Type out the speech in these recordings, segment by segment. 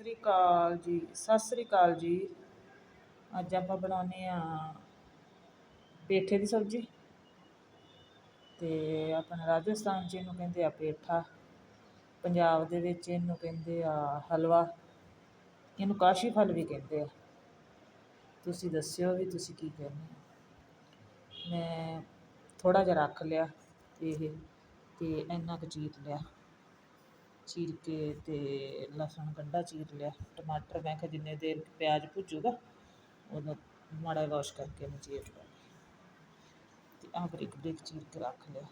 ਸ੍ਰੀ ਅਕਾਲ ਜੀ ਸਤਿ ਸ੍ਰੀ ਅਕਾਲ ਜੀ। ਅੱਜ ਆਪਾਂ ਬਣਾਉਨੇ ਆ ਪੇਠੇ ਦੀ ਸਬਜ਼ੀ। ਤੇ ਆਪਣਾ ਰਾਜਸਥਾਨ 'ਚ ਇਹਨੂੰ ਕਹਿੰਦੇ ਆ ਪੇਠਾ। ਪੰਜਾਬ ਦੇ ਵਿੱਚ ਇਹਨੂੰ ਕਹਿੰਦੇ ਆ ਹਲਵਾ। ਇਹਨੂੰ ਕਾਸ਼ੀ ਫਲ ਵੀ ਕਹਿੰਦੇ ਆ। ਤੁਸੀਂ ਦੱਸਿਓ ਵੀ ਤੁਸੀਂ ਕੀ ਕਹਿੰਦੇ ਮੈਂ ਥੋੜਾ ਜਿਹਾ ਰੱਖ ਲਿਆ ਇਹ ਤੇ ਇੰਨਾ ਕੁ ਚੀਰ ਲਿਆ। ਚੀਰ ਕੇ ਤੇ ਲਸਣ ਗੰਢਾ ਚੀਰ ਲਿਆ, ਟਮਾਟਰ ਮੈਂ ਕਿਹਾ ਜਿੰਨੇ ਦੇਰ ਪਿਆਜ਼ ਭੁੱਜੂਗਾ ਉਦੋਂ ਮਾੜਾ ਵਾਸ਼ ਕਰਕੇ ਇਹਨੂੰ ਚੀਰ ਲਿਆ। ਤੇ ਆਹ ਬਰੀਕ ਬਰੀਕ ਚੀਰ ਕੇ ਰੱਖ ਲਿਆ।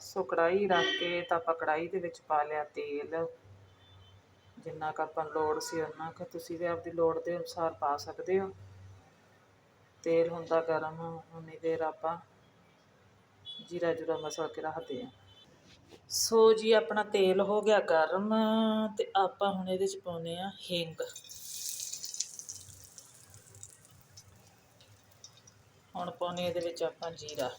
ਸੋ ਕੜਾਈ ਰੱਖ ਕੇ ਤਾਂ ਆਪਾਂ ਕੜਾਈ ਦੇ ਵਿੱਚ ਪਾ ਲਿਆ ਤੇਲ। ਜਿੰਨਾ ਕੁ ਆਪਾਂ ਨੂੰ ਲੋੜ ਸੀ ਉਨਾ ਕੁ ਤੁਸੀਂ ਵੀ ਆਪਦੀ ਲੋੜ ਦੇ ਅਨੁਸਾਰ ਪਾ ਸਕਦੇ ਹੋ। ਤੇਲ ਹੁੰਦਾ ਗਰਮ, ਉਨੀ ਦੇਰ ਆਪਾਂ ਜੀਰਾ ਜੂਰਾ ਮਸਲ ਕੇ ਰੱਖਦੇ ਆ। ਸੋ ਜੀ, ਆਪਣਾ ਤੇਲ ਹੋ ਗਿਆ ਗਰਮ ਤੇ ਆਪਾਂ ਹੁਣ ਇਹਦੇ ਚ ਪਾਉਨੇ ਆ ਹਿੰਗ। ਹੁਣ ਪਾਉਨੇ ਇਹਦੇ ਵਿੱਚ ਆਪਾਂ ਜੀਰਾ।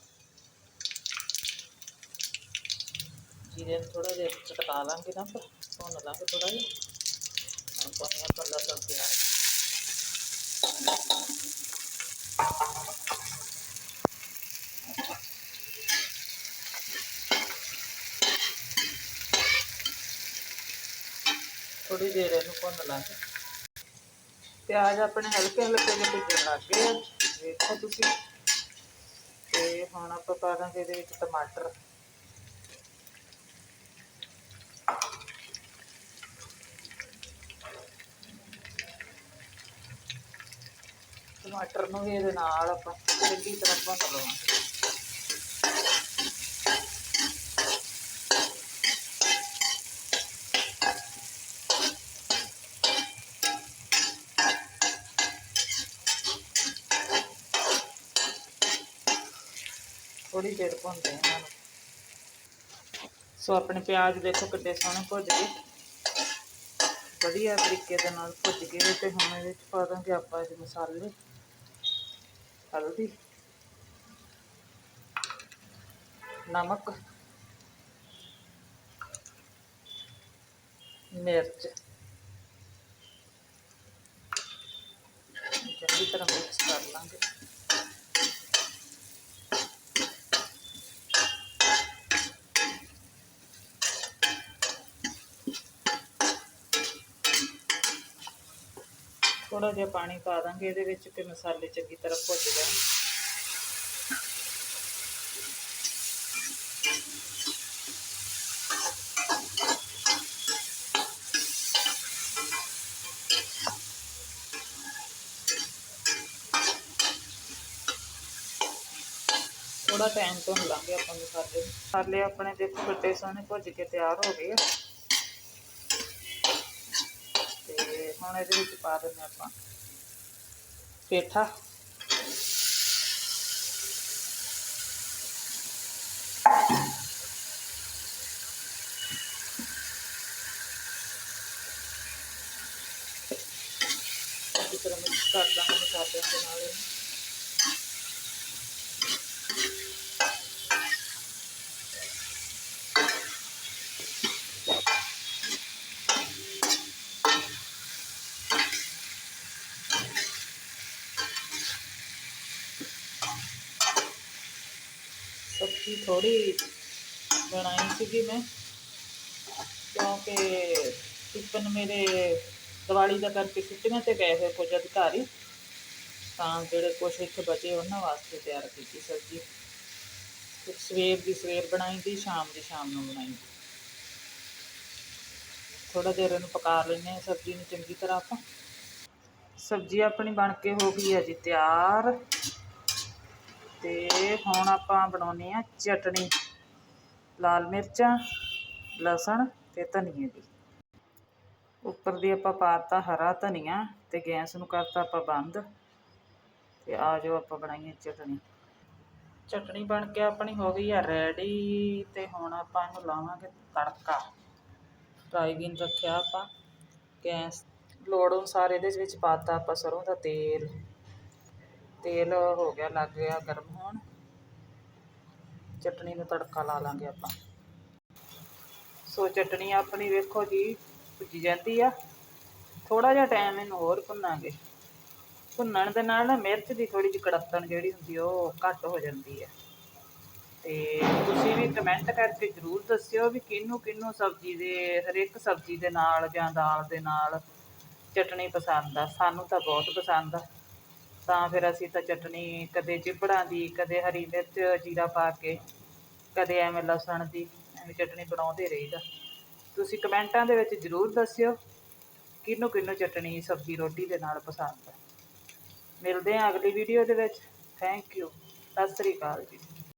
ਜੀਰੇ ਨੂੰ ਥੋੜਾ ਜਿਹਾ ਚਟਕਾ ਲਾਂਗੇ ਨਾ ਫਿਰ ਭੁੰਨ ਲਾਂਗੇ ਥੋੜਾ ਜਿਹਾ। ਹੁਣ ਪਾਉਨੇ ਆਪਾਂ ਲਸਣ ਪਿਆਜ਼ ਥੋੜੀ ਦੇਰ ਇਹਨੂੰ ਭੁੰਨ ਲਾਂਗੇ। ਪਿਆਜ਼ ਆਪਣੇ ਹਲਕੇ ਹਲਕੇ ਜਿਹੇ ਭੁੱਜਣ ਲੱਗ ਗਏ ਆ। ਵੇਖੋ ਤੁਸੀਂ। ਤੇ ਹੁਣ ਆਪਾਂ ਪਾ ਦਾਂਗੇ ਇਹਦੇ ਵਿੱਚ ਟਮਾਟਰ। ਟਮਾਟਰ ਨੂੰ ਵੀ ਇਹਦੇ ਨਾਲ ਆਪਾਂ ਚੰਗੀ ਤਰ੍ਹਾਂ ਭੁੰਨ ਲਵਾਂਗੇ। ਥੋੜੀ ਦੇਰ ਭੁੰਨਦੇ ਹਾਂ ਇਹਨਾਂ ਨੂੰ ਸੋ ਆਪਣੇ ਪਿਆਜ਼ ਦੇਖੋ ਕਿੱਡੇ ਸੋਹਣੇ ਭੁੱਜ ਗਏ। ਵਧੀਆ ਤਰੀਕੇ ਦੇ ਨਾਲ ਭੁੱਜ ਗਏ ਤੇ ਹੁਣ ਇਹਦੇ ਵਿੱਚ ਪਾ ਦਾਂਗੇ ਆਪਾਂ ਇਹ ਮਸਾਲੇ। ਹਲਦੀ। ਨਮਕ। ਮਿਰਚ। ਚੰਗੀ ਤਰ੍ਹਾਂ ਮਿਕਸ ਕਰ ਲਾਂਗੇ। ਥੋੜਾ ਜਿਹਾ ਪਾਣੀ ਪਾ ਦਾਂਗੇ, ਇਹਦੇ ਵਿੱਚ ਤੇ ਮਸਾਲੇ ਚੰਗੀ ਤਰ੍ਹਾਂ ਭੁੱਜ ਜਾਣ ਥੋੜਾ ਟਾਈਮ ਤੋਂ ਲਾਂਗੇ ਆਪਾਂ ਮਸਾਲੇ ਮਸਾਲੇ ਆਪਣੇ ਦੇਖੋ ਵੱਡੇ ਸੋਹਣੇ ਭੁੱਜ ਕੇ ਤਿਆਰ ਹੋ ਗਏ ਆ ਤੇ ਹੁਣ ਇਹਦੇ ਵਿੱਚ ਪਾ ਦਿੰਦੇ ਆਪਾਂ। ਪੇਠਾ। ਇਸ ਤਰ੍ਹਾਂ ਮਿਕਸ ਕਰ ਦਾਂਗੇ ਮਸਾਲਿਆਂ ਦੇ ਨਾਲ ਇਹਨੂੰ। ਸਬਜ਼ੀ ਥੋੜੀ ਬਣਾਈ ਸੀਗੀ ਮੈਂ। ਕਿਉਂਕਿ ਟਿਫਨ ਮੇਰੇ ਦੀਵਾਲੀ ਦਾ ਕਰਕੇ ਛੁੱਟੀਆਂ ਤੇ ਗਏ ਹੋਏ ਕੁਝ ਅਧਿਕਾਰੀ। ਤਾਂ ਜਿਹੜੇ ਕੁਛ ਇੱਥੇ ਬਚੇ ਉਹਨਾਂ ਵਾਸਤੇ ਤਿਆਰ ਕੀਤੀ ਸਬਜ਼ੀ। ਸਵੇਰ ਦੀ ਸਵੇਰ ਬਣਾਈ ਦੀ, ਸ਼ਾਮ ਦੀ ਸ਼ਾਮ ਨੂੰ ਬਣਾਈ ਥੋੜਾ ਦੇਰ ਇਹਨੂੰ ਪਕਾ ਲੈਂਦੇ ਹਾਂ ਸਬਜ਼ੀ ਨੂੰ ਚੰਗੀ ਤਰ੍ਹਾਂ ਆਪਾਂ। ਸਬਜ਼ੀ ਆਪਣੀ ਬਣ ਕੇ ਹੋ ਗਈ ਹੈ ਜੀ ਤਿਆਰ। ਤੇ ਹੁਣ ਆਪਾਂ ਬਣਾਉਣੀ ਆ ਚਟਣੀ ਲਾਲ ਮਿਰਚਾਂ, ਲਸਣ ਤੇ ਧਨੀਏ ਦੀ। ਉੱਪਰ ਦੀ ਆਪਾਂ ਪਾਤਾ ਹਰਾ ਧਨੀਆ ਤੇ ਗੈਸ ਨੂੰ ਕਰਤਾ ਆਪਾਂ ਬੰਦ। ਤੇ ਆ ਜਾਓ ਆਪਾਂ ਬਣਾਈਏ ਚਟਣੀ ਚਟਣੀ ਬਣ ਕੇ ਆਪਣੀ ਹੋ ਗਈ ਆ ਰੈਡੀ ਤੇ ਹੁਣ ਆਪਾਂ ਇਹਨੂੰ ਲਾਵਾਂਗੇ ਤੜਕਾ। ਫਰਾਈਬੀਨ ਰੱਖਿਆ ਆਪਾਂ। ਗੈਸ ਲੋੜ ਅਨੁਸਾਰ ਇਹਦੇ ਵਿੱਚ ਪਾਤਾ ਆਪਾਂ ਸਰੋਂ ਦਾ ਤੇਲ। ਤੇਲ ਹੋ ਗਿਆ, ਲੱਗ ਗਿਆ ਗਰਮ ਹੋਣ। ਚਟਣੀ ਨੂੰ ਤੜਕਾ ਲਾ ਲਾਂਗੇ ਆਪਾਂ। ਸੋ ਚਟਣੀ ਆਪਣੀ ਵੇਖੋ ਜੀ, ਭੁੱਜੀ ਜਾਂਦੀ ਆ। ਥੋੜਾ ਜਿਹਾ ਟਾਈਮ ਇਹਨੂੰ ਹੋਰ ਭੁੰਨਾਂਗੇ। ਭੁੰਨਣ ਦੇ ਨਾਲ ਨਾ ਮਿਰਚ ਦੀ ਥੋੜੀ ਜਿਹੀ ਕੜੱਤਣ ਜਿਹੜੀ ਹੁੰਦੀ ਉਹ ਘੱਟ ਹੋ ਜਾਂਦੀ ਹੈ ਤੇ ਤੁਸੀਂ ਵੀ ਕਮੈਂਟ ਕਰਕੇ ਜਰੂਰ ਦੱਸਿਓ ਵੀ ਕਿਹਨੂੰ ਕਿਹਨੂੰ ਸਬਜ਼ੀ ਦੇ ਹਰ ਇੱਕ ਸਬਜ਼ੀ ਦੇ ਨਾਲ ਜਾਂ ਦਾਲ ਦੇ ਨਾਲ ਚਟਣੀ ਪਸੰਦ ਆ। ਸਾਨੂੰ ਤਾਂ ਬਹੁਤ ਪਸੰਦ ਆ। ਤਾਂ ਫਿਰ ਅਸੀਂ ਤਾਂ ਚਟਨੀ ਕਦੇ ਚਿਪੜਾਂ ਦੀ, ਕਦੇ ਹਰੀ ਮਿਰਚ, ਜੀਰਾ ਪਾ ਕੇ, ਕਦੇ ਐਵੇਂ ਲਸਣ ਦੀ, ਐਵੇਂ ਚਟਣੀ ਬਣਾਉਂਦੇ ਰਹੀਦਾ। ਤੁਸੀਂ ਕਮੈਂਟਾਂ ਦੇ ਵਿੱਚ ਜਰੂਰ ਦੱਸਿਓ ਕਿਹਨੂੰ ਕਿਹਨੂੰ ਚਟਣੀ ਸਬਜ਼ੀ ਰੋਟੀ ਦੇ ਨਾਲ ਪਸੰਦ ਹੈ ਮਿਲਦੇ ਹਾਂ ਅਗਲੀ ਵੀਡੀਓ ਦੇ ਵਿੱਚ। ਥੈਂਕ ਯੂ ਸਤਿ ਸ੍ਰੀ ਅਕਾਲ ਜੀ।